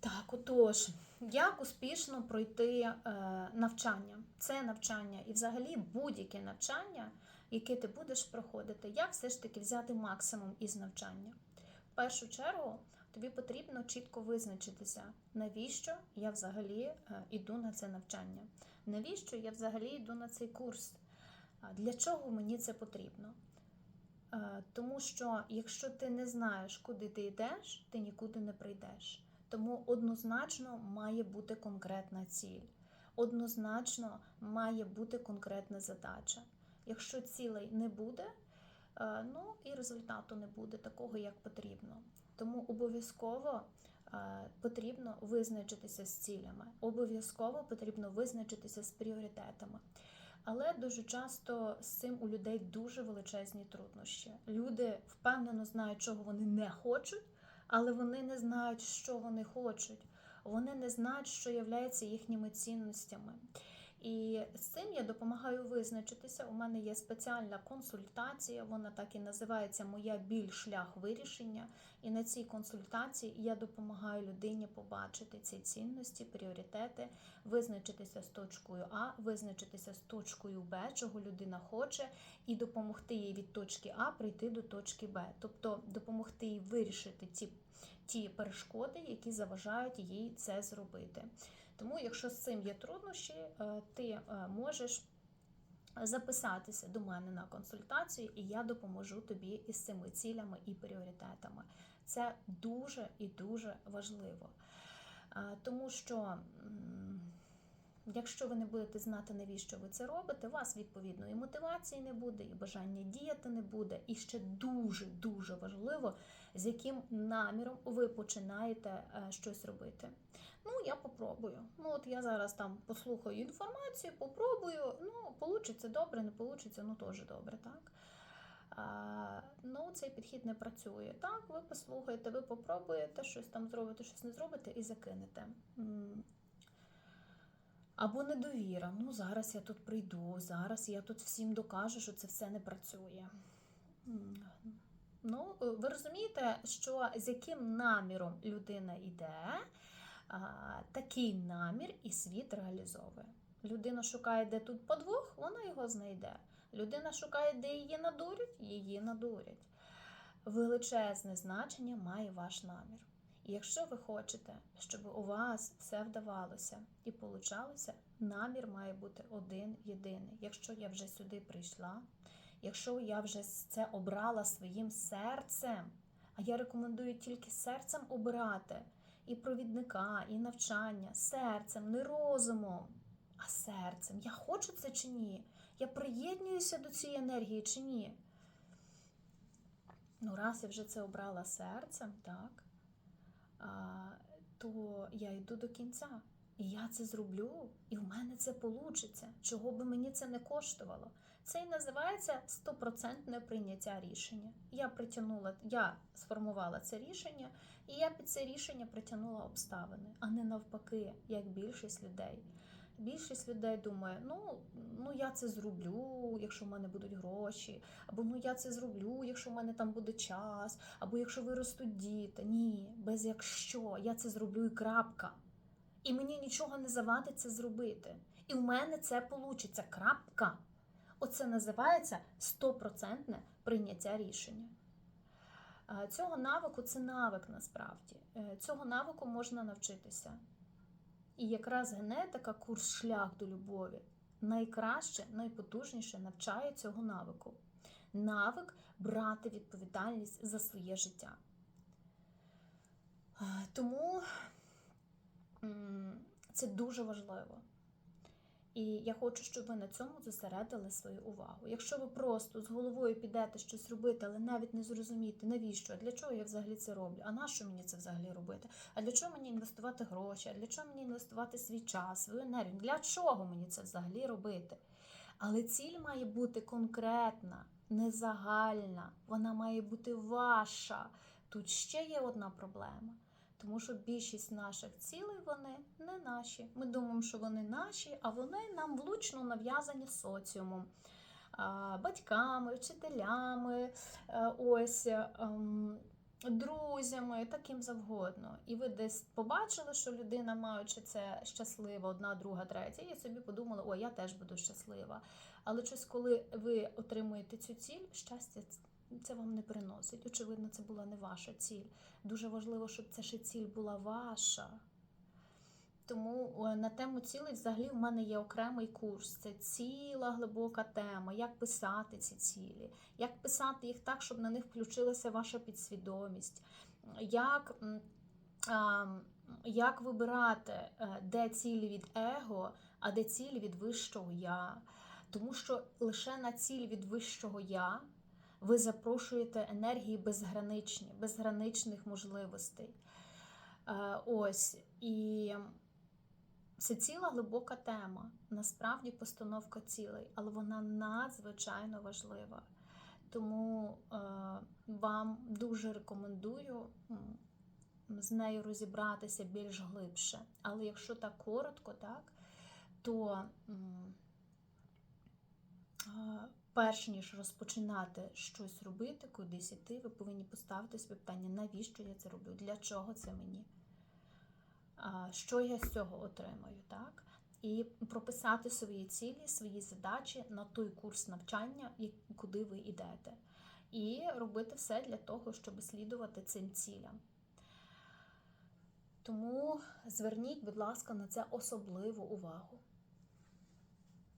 Так, отож, як успішно пройти е, навчання? Це навчання і взагалі будь-яке навчання, яке ти будеш проходити, як все ж таки взяти максимум із навчання? В першу чергу тобі потрібно чітко визначитися, навіщо я взагалі е, йду на це навчання, навіщо я взагалі йду на цей курс, для чого мені це потрібно. Е, Тому що якщо ти не знаєш, куди ти йдеш, ти нікуди не прийдеш. Тому однозначно має бути конкретна ціль. Однозначно має бути конкретна задача. Якщо цілей не буде, е, ну і результату не буде такого, як потрібно. Тому обов'язково е, потрібно визначитися з цілями, обов'язково потрібно визначитися з пріоритетами. Але дуже часто з цим у людей дуже величезні труднощі. Люди впевнено знають, чого вони не хочуть, але вони не знають, що вони хочуть. Вони не знають, що являється їхніми цінностями. І з цим я допомагаю визначитися. У мене є спеціальна консультація, вона так і називається Моя біль шлях вирішення. І на цій консультації я допомагаю людині побачити ці цінності, пріоритети, визначитися з точкою А, визначитися з точкою Б, чого людина хоче, і допомогти їй від точки А прийти до точки Б, тобто допомогти їй вирішити ті, ті перешкоди, які заважають їй це зробити. Тому, якщо з цим є труднощі, е, ти е, можеш записатися до мене на консультацію, і я допоможу тобі із цими цілями і пріоритетами. Це дуже і дуже важливо. Е, Тому що, якщо ви не будете знати, навіщо ви це робите, у вас відповідно і мотивації не буде, і бажання діяти не буде. І ще дуже дуже важливо, з яким наміром ви починаєте е, щось робити. Ну, я попробую. Ну, от я зараз там послухаю інформацію, попробую. Ну, получиться добре, не получиться, ну теж добре, так? Ну, цей підхід не працює. Так, ви послухаєте, ви попробуєте щось там зробите, щось не зробите і закинете. Або недовіра. Ну, зараз я тут прийду, зараз я тут всім докажу, що це все не працює. Ну, ви розумієте, що з яким наміром людина йде, такий намір і світ реалізовує. Людина шукає, де тут подвох, вона його знайде. Людина шукає, де її надурять, її надурять. Величезне значення має ваш намір. І якщо ви хочете, щоб у вас все вдавалося і получалося, намір має бути один єдиний. Якщо я вже сюди прийшла, якщо я вже це обрала своїм серцем, а я рекомендую тільки серцем обирати і провідника, і навчання серцем, не розумом, а серцем. Я хочу це чи ні? Я приєднуюся до цієї енергії чи ні? Ну, раз я вже це обрала серцем, так, то я йду до кінця. І я це зроблю, і в мене це вийде, чого би мені це не коштувало. Це і називається стопроцентне прийняття рішення. Я притягнула, я сформувала це рішення, і я під це рішення притягнула обставини, а не навпаки, як більшість людей. Більшість людей думає, ну, ну я це зроблю, якщо в мене будуть гроші, або ну я це зроблю, якщо в мене там буде час, або якщо виростуть діти. Ні, без якщо я це зроблю і крапка. І мені нічого не завадить це зробити. І в мене це получиться. Крапка. Оце називається стопроцентне прийняття рішення. Цього навику це навик насправді. Е, Цього навику можна навчитися. І якраз генетика, курс шлях до любові найкраще, найпотужніше навчає цього навику. Навик брати відповідальність за своє життя. Тому це дуже важливо. І я хочу, щоб ви на цьому зосередили свою увагу. Якщо ви просто з головою підете щось робити, але навіть не зрозумієте, навіщо, для чого я взагалі це роблю, а на що мені це взагалі робити? А для чого мені інвестувати гроші? А для чого мені інвестувати свій час, свою енергію? Для чого мені це взагалі робити? Але ціль має бути конкретна, не загальна, вона має бути ваша. Тут ще є одна проблема. Тому що більшість наших цілей вони не наші. Ми думаємо, що вони наші, а вони нам влучно нав'язані соціумом, батьками, вчителями. е, Ось ем, друзями, таким завгодно. І ви десь побачили, що людина, маючи це щаслива, одна, друга, третя, і собі подумали, о, я теж буду щаслива. Але щось, коли ви отримуєте цю ціль, щастя це вам не приносить. Очевидно, це була не ваша ціль. Дуже важливо, щоб ця ще ціль була ваша. Тому на тему цілей взагалі в мене є окремий курс. Це ціла глибока тема, як писати ці цілі, як писати їх так, щоб на них включилася ваша підсвідомість, як, як вибирати, е, де цілі від его, а де цілі від вищого я. Тому що лише на ціль від вищого я ви запрошуєте енергії безграничні, безграничних можливостей. Е, Ось і це ціла глибока тема, насправді постановка цілей, але вона надзвичайно важлива. Тому е, вам дуже рекомендую з нею розібратися більш глибше. Але якщо так коротко, так, то е, перш ніж розпочинати щось робити, кудись іти, ви повинні поставити собі питання, навіщо я це роблю, для чого це мені що я з цього отримаю, так? І прописати свої цілі, свої задачі на той курс навчання, куди ви йдете. І робити все для того, щоб слідувати цим цілям. Тому зверніть, будь ласка, на це особливу увагу.